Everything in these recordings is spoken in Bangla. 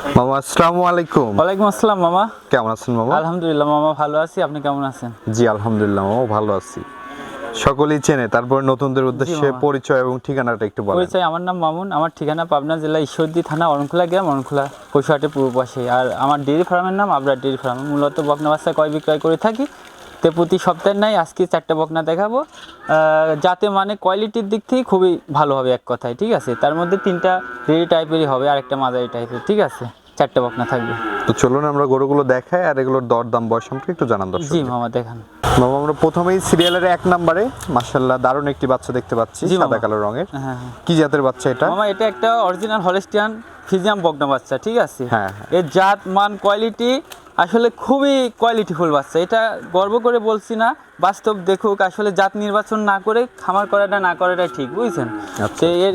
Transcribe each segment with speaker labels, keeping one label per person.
Speaker 1: মামা আসসালামু আলাইকুম।
Speaker 2: ওয়ালাইকুম আসসালাম মামা।
Speaker 1: কেমন আছেন মামা?
Speaker 2: আলহামদুলিল্লাহ মামা ভালো আছি। আপনি কেমন আছেন?
Speaker 1: জি আলহামদুলিল্লাহ মামা ভালো আছি। সকলেই চেনে তারপর নতুনদের উদ্দেশ্যে পরিচয় এবং ঠিকানাটা একটু বলেন।
Speaker 2: পরিচয় আমার নাম মামুন আমার ঠিকানা পাবনা জেলা ঈশ্বরদী থানা অরণখোলা গ্রাম অরণখোলা পশুহাটের পূর্ব পাশে। আর আমার ডেয়ারি ফার্মের নাম আবরার ডেয়ারি ফার্ম। মূলত বকনা বাচ্চা কয় বিক্রয় করে থাকি। তো প্রতি সপ্তাহে নাই আজকে চারটে বকনা দেখাবো। যাতে মানে কোয়ালিটির দিক থেকে খুবই ভালো হবে এক কথায় ঠিক আছে? তার মধ্যে তিনটা রেডি টাইপেরই হবে আর একটা মাঝারি টাইপের ঠিক আছে? চারটে বকনা থাকবে।
Speaker 1: তো চলুন আমরা গরুগুলো দেখাই আর এগুলোর দরদাম বয়স সম্পর্কে একটু জানান দর্শক
Speaker 2: জি মামা দেখান।
Speaker 1: মামা আমরা প্রথমেই সিরিয়ালের এক নম্বরে মাশাল্লাহ দারুণ একটি বাচ্চা দেখতে পাচ্ছি সাদা কালো রঙের।
Speaker 2: হ্যাঁ হ্যাঁ।
Speaker 1: কি জাতের বাচ্চা এটা?
Speaker 2: মামা এটা একটা অরিজিনাল হলেস্টিয়ান ফিজিয়াম বকনা বাচ্চা ঠিক আছে?
Speaker 1: হ্যাঁ, হ্যাঁ।
Speaker 2: এর জাত মান কোয়ালিটি আসলে খুবই কোয়ালিটিফুল বাচ্চা। এটা গর্ব করে বলছি না বাস্তব দেখুক আসলে জাত নির্বাচন না করে খামার করাটা না করাটা ঠিক বুঝছেন?
Speaker 1: আচ্ছা।
Speaker 2: এর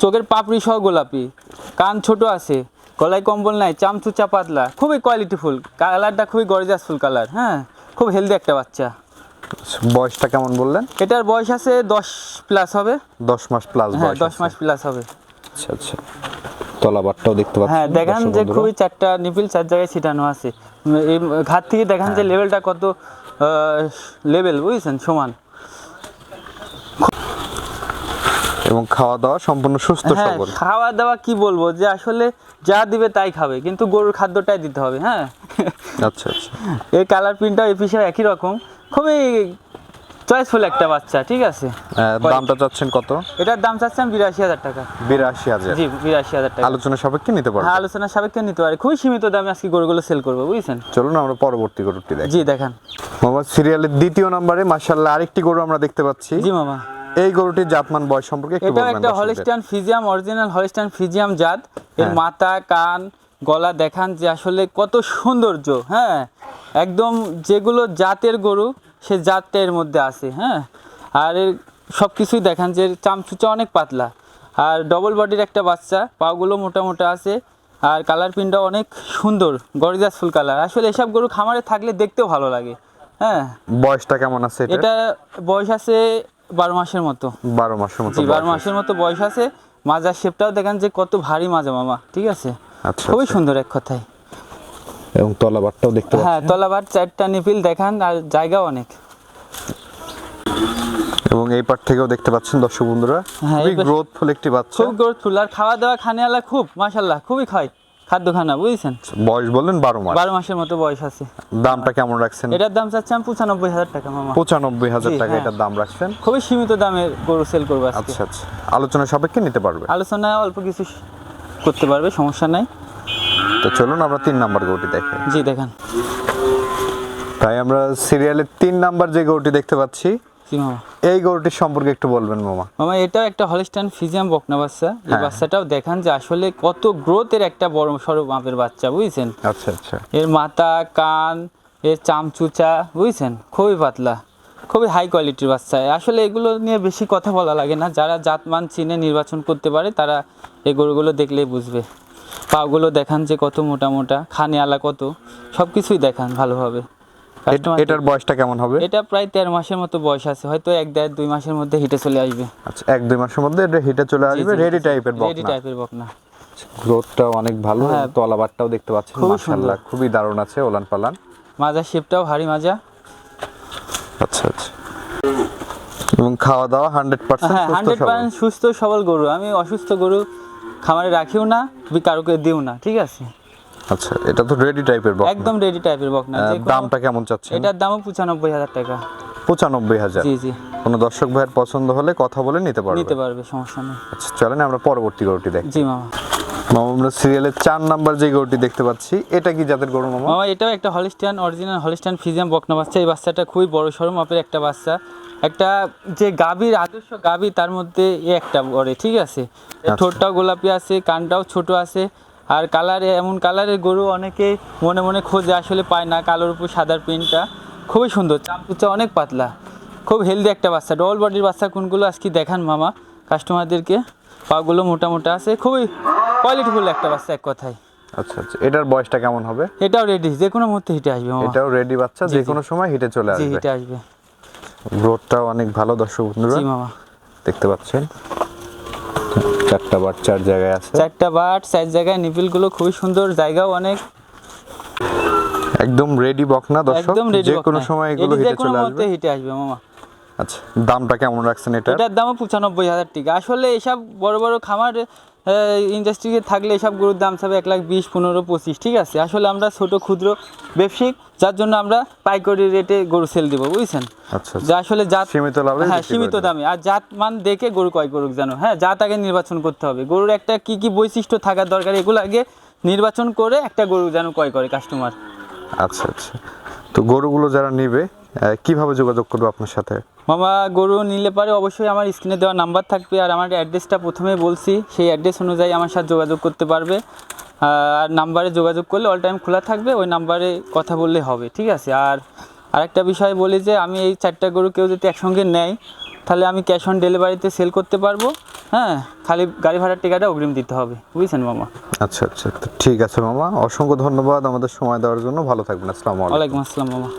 Speaker 2: চোখের পাপড়ি সহ গোলাপি কান ছোট আছে গলায় কম্বল নাই চামচুচা পাতলা খুবই কোয়ালিটিফুল কালারটা খুবই গর্জাস ফুল কালার হ্যাঁ? খুব হেলদি একটা বাচ্চা।
Speaker 1: বয়সটা কেমন বললেন?
Speaker 2: এটার বয়স আছে দশ প্লাস হবে।
Speaker 1: দশ মাস প্লাস
Speaker 2: হ্যাঁ দশ মাস প্লাস হবে।
Speaker 1: আচ্ছা আচ্ছা। তলাবারটাও দেখতে পাচ্ছি
Speaker 2: হ্যাঁ দেখান যে খুবই চারটা নিপিল চার জায়গায় ছিটানো আছে। এই ঘাট থেকে দেখান যে লেভেলটা কত লেভেল বুঝছেন? সমান।
Speaker 1: এবং খাওয়া দাওয়া সম্পূর্ণ সুস্থ
Speaker 2: হ্যাঁ
Speaker 1: সবল।
Speaker 2: খাওয়া দাওয়া কি বলব? যে আসলে যা দিবে তাই খাবে কিন্তু গরুর খাদ্যটাই দিতে হবে হ্যাঁ?
Speaker 1: আচ্ছা আচ্ছা।
Speaker 2: এই কালার প্রিন্টটা এই পিসায় একই রকম। খুবই চয়েসফুল একটা বাচ্চা ঠিক আছে?
Speaker 1: দামটা চাচ্ছেন কত?
Speaker 2: এটার দাম চাচ্ছেন বিরাশি হাজার টাকা।
Speaker 1: বিরাশি হাজার।
Speaker 2: জি বিরাশি হাজার টাকা।
Speaker 1: আলোচনা সাপেক্ষে নিতে পারব?
Speaker 2: হ্যাঁ আলোচনা সাপেক্ষে নিতে পারে খুবই সীমিত দামে আজকে গরুগুলো সেল করব বুঝছেন?
Speaker 1: চলুন আমরা পরবর্তী গরুটি দেখি।
Speaker 2: জি দেখান।
Speaker 1: মোহাম্মদ সিরিয়ালের দ্বিতীয় নম্বরে মাশাআল্লাহ আরেকটি গরু আমরা দেখতে পাচ্ছি।
Speaker 2: জি মামা।
Speaker 1: এই গরুটির জাতমান বয়স সম্পর্কে একটু বলবেন
Speaker 2: একটা
Speaker 1: দর্শকদের।
Speaker 2: হলিস্টান ফিজিয়াম অরিজিনাল হলিস্টান ফিজিয়াম জাত। এর
Speaker 1: হ্যাঁ।
Speaker 2: মাথা কান গলা দেখান যে আসলে কত সৌন্দর্য হ্যাঁ? একদম যেগুলো জাতের গরু সে জাতটা এর মধ্যে আছে হ্যাঁ? আর এর সব কিছুই দেখান যে চামচুচা অনেক পাতলা। আর ডবল বডির একটা বাচ্চা পাগুলো মোটা মোটা আছে আর কালার প্রিন্টটা অনেক সুন্দর গরিজাস ফুল কালার আসলে এসব গরু খামারে থাকলে দেখতেও ভালো লাগে হ্যাঁ?
Speaker 1: বয়সটা কেমন আছে এটা
Speaker 2: বয়স আছে বারো মাসের মতো।
Speaker 1: বারো মাসের মতো
Speaker 2: জি বারো মাসের মতো বয়স আছে। মাজার শেপটাও দেখেন যে কত ভারী মাজা মামা ঠিক আছে?
Speaker 1: আচ্ছা
Speaker 2: খুবই
Speaker 1: আচ্ছা।
Speaker 2: সুন্দর এক কথায়।
Speaker 1: এবং তলাবারটাও দেখতে
Speaker 2: হ্যাঁ তলাবার চারটা নিপিল দেখান আর জায়গাও অনেক।
Speaker 1: এবং এই পার থেকেও দেখতে পাচ্ছেন দর্শক বন্ধুরা
Speaker 2: হ্যাঁ,
Speaker 1: খুবই গ্রোথফুল একটি বাচ্চা।
Speaker 2: খুব গ্রোথফুল আর খাওয়া দাওয়া খানিয়ালা খুব মাশাল্লাহ খুবই খায় খাদ্য খানা বুঝছেন?
Speaker 1: বয়স বললেন বারো মাস।
Speaker 2: বারো মাসের মতো বয়স আছে।
Speaker 1: দামটা কেমন রাখছেন?
Speaker 2: এটার দাম চাচ্ছি আমি পঁচানব্বই হাজার টাকা মামা।
Speaker 1: পঁচানব্বই হাজার টাকা
Speaker 2: হ্যাঁ।
Speaker 1: এটার দাম রাখছেন।
Speaker 2: খুবই সীমিত দামে গরু সেল করব আজকে।
Speaker 1: আচ্ছা আচ্ছা। আলোচনা সাপেক্ষে নিতে পারবে।
Speaker 2: আলোচনায় অল্প কিছু করতে পারবে সমস্যা নাই।
Speaker 1: তো চলুন আমরা তিন নাম্বার গরুটি দেখি।
Speaker 2: জি দেখান।
Speaker 1: তাই আমরা সিরিয়ালের তিন নাম্বার যে গরুটি দেখতে পাচ্ছি এই গরুটির সম্পর্কে একটু বলবেন মামা।
Speaker 2: মামা এটাও একটা হলিস্টান ফিজিয়াম বকনা বাচ্চা। এই
Speaker 1: হ্যাঁ।
Speaker 2: বাচ্চাটাও দেখান যে আসলে কত গ্রোথের একটা বড় সড়ো মাপের বাচ্চা বুঝছেন?
Speaker 1: আচ্ছা আচ্ছা।
Speaker 2: এর মাথা কান এর চামচুচা বুঝছেন? খুবই পাতলা খুবই হাই কোয়ালিটির বাচ্চা। আসলে এগুলো নিয়ে বেশি কথা বলা লাগে না। যারা জাতমান চিনে নির্বাচন করতে পারে তারা এই গরুগুলো দেখলেই বুঝবে। পাগুলো দেখান যে কত মোটা মোটা খানিয়ালা কত সব কিছুই দেখান ভালোভাবে।
Speaker 1: এট- এটার বয়সটা কেমন হবে?
Speaker 2: এটা প্রায় তেরো মাসের মতো বয়স আছে হয়তো এক দেড় দুই মাসের মধ্যে হিটে চলে আসবে।
Speaker 1: আচ্ছা এক দুই মাসের মধ্যে এটা হিটে চলে আসবে রেডি টাইপের
Speaker 2: রেডি টাইপের বকনা।
Speaker 1: গ্রোথটাও অনেক ভালো
Speaker 2: হ্যাঁ।
Speaker 1: তলাবারটাও দেখতে পাচ্ছেন
Speaker 2: খুবই
Speaker 1: মাশাআল্লাহ খুবই দারুণ আছে ওলান পালান।
Speaker 2: মাজার শেপটাও ভারী মাজা।
Speaker 1: আচ্ছা আচ্ছা। এবং খাওয়া দাওয়া হান্ড্রেড
Speaker 2: হ্যাঁ হান্ড্রেড পার্সেন্ট সুস্থ সবল গরু আমি অসুস্থ গরু খামারে রাখিও না বি কারোকে দিও না ঠিক আছে?
Speaker 1: আচ্ছা এটা তো রেডি টাইপের বক
Speaker 2: একদম রেডি টাইপের যে কোনো-
Speaker 1: দামটা কেমন চাচ্ছেন?
Speaker 2: এটার দামও পঁচানব্বই হাজার টাকা।
Speaker 1: পঁচানব্বই হাজার?
Speaker 2: জি জি।
Speaker 1: কোনো দর্শক ভাইয়ের পছন্দ হলে কথা বলে নিতে পারবে।
Speaker 2: নিতে পারবে সমস্যা নেই।
Speaker 1: আচ্ছা চলেন আমরা পরবর্তী গরুটি দেখি।
Speaker 2: জি মামা।
Speaker 1: মামা আমরা সিরিয়ালের চার নাম্বার যে গরুটি দেখতে পাচ্ছি এটা কি জাতের গরু মামা?
Speaker 2: মামা এটাও একটা হলিস্টিয়ান অরিজিনাল হলিস্টিয়ান ফিজিয়াম বকনা বাচ্চা। এই বাচ্চাটা খুবই বড় সড়ো মাপের একটা বাচ্চা। একটা যে গাভীর আদর্শ গাভী তার মধ্যে একটা পড়ে ঠিক আছে?
Speaker 1: আচ্ছা।
Speaker 2: ঠোঁটটাও গোলাপি আছে কানটাও ছোট আছে আর কালারে এমন কালারের গরু অনেকে মনে মনে খোঁজে আসলে পায় না কালোর উপর সাদার প্রিন্টটা খুবই সুন্দর চামচুচা অনেক পাতলা খুব হেলদি একটা বাচ্চা ডবল বডির বাচ্চা কোনগুলো আজকে দেখান মামা কাস্টমারদেরকে পাগুলো মোটা মোটা আছে খুবই কোয়ালিটিফুল একটা বাচ্চা এক কথায়।
Speaker 1: আচ্ছা আচ্ছা এটার বয়সটা কেমন হবে?
Speaker 2: এটাও রেডি যে কোনো মুহূর্তে হিটে আসবে
Speaker 1: এটাও রেডি বাচ্চা যে কোনো সময় হিটে চলে আসবে।
Speaker 2: হিটে আসবে।
Speaker 1: গ্রোথটাও অনেক ভালো দর্শক বন্ধুরা। দেখতে পাচ্ছেন। চারটা বার চার জায়গায় আছে।
Speaker 2: চারটা বাট চার জায়গায় নিপিলগুলো খুবই সুন্দর জায়গাও অনেক।
Speaker 1: একদম রেডি বকনা দর্শক?
Speaker 2: একদম রেডি
Speaker 1: যে কোনো সময় এগুলো হিটে চলে আসবে।
Speaker 2: হিটে আসবে মামা।
Speaker 1: আচ্ছা দামটা কেমন রাখছেন এটা?
Speaker 2: এটার দামও পঁচানব্বই হাজার টাকা। আসলে এসব বড় বড় খামার ইন্ডাস্ট্রিতে থাকলে এসব গরুর দাম চাবে এক লাখ বিশ পনেরো পঁচিশ ঠিক আছে? আসলে আমরা ছোট ক্ষুদ্র ব্যবসায়িক যার জন্য আমরা পাইকারি রেটে গরু সেল দেবো বুঝছেন?
Speaker 1: আচ্ছা
Speaker 2: যে আসলে জাত
Speaker 1: সীমিত লাভে
Speaker 2: হ্যাঁ সীমিত দামে। আর জাত মান দেখে গরু ক্রয় করুক যেন। হ্যাঁ জাত আগে নির্বাচন করতে হবে। গরুর একটা কি কি বৈশিষ্ট্য থাকার দরকার এগুলো আগে নির্বাচন করে একটা গরু যেন ক্রয় করে কাস্টমার
Speaker 1: আচ্ছা আচ্ছা। তো গরুগুলো যারা নিবে কীভাবে যোগাযোগ করব আপনার সাথে?
Speaker 2: মামা গরু নিলে পারে অবশ্যই আমার স্ক্রিনে দেওয়া নাম্বার থাকবে আর আমার অ্যাড্রেসটা প্রথমে বলছি। সেই অ্যাড্রেস অনুযায়ী আমার সাথে যোগাযোগ করতে পারবে। আর নাম্বারে যোগাযোগ করলে অল টাইম খোলা থাকবে ওই নাম্বারে কথা বললে হবে ঠিক আছে? আর আরেকটা বিষয় বলি যে আমি এই চারটা গরু কেউ যদি একসঙ্গে নেয় তাহলে আমি ক্যাশ অন ডেলিভারিতে সেল করতে পারব। হ্যাঁ খালি গাড়ি ভাড়ার টিকাটা অগ্রিম দিতে হবে বুঝছেন মামা?
Speaker 1: আচ্ছা আচ্ছা ঠিক আছে মামা। অসংখ্য ধন্যবাদ আমাদের সময় দেওয়ার জন্য। ভালো থাকবেন আসসালামু আলাইকুম।
Speaker 2: আসসালাম মামা।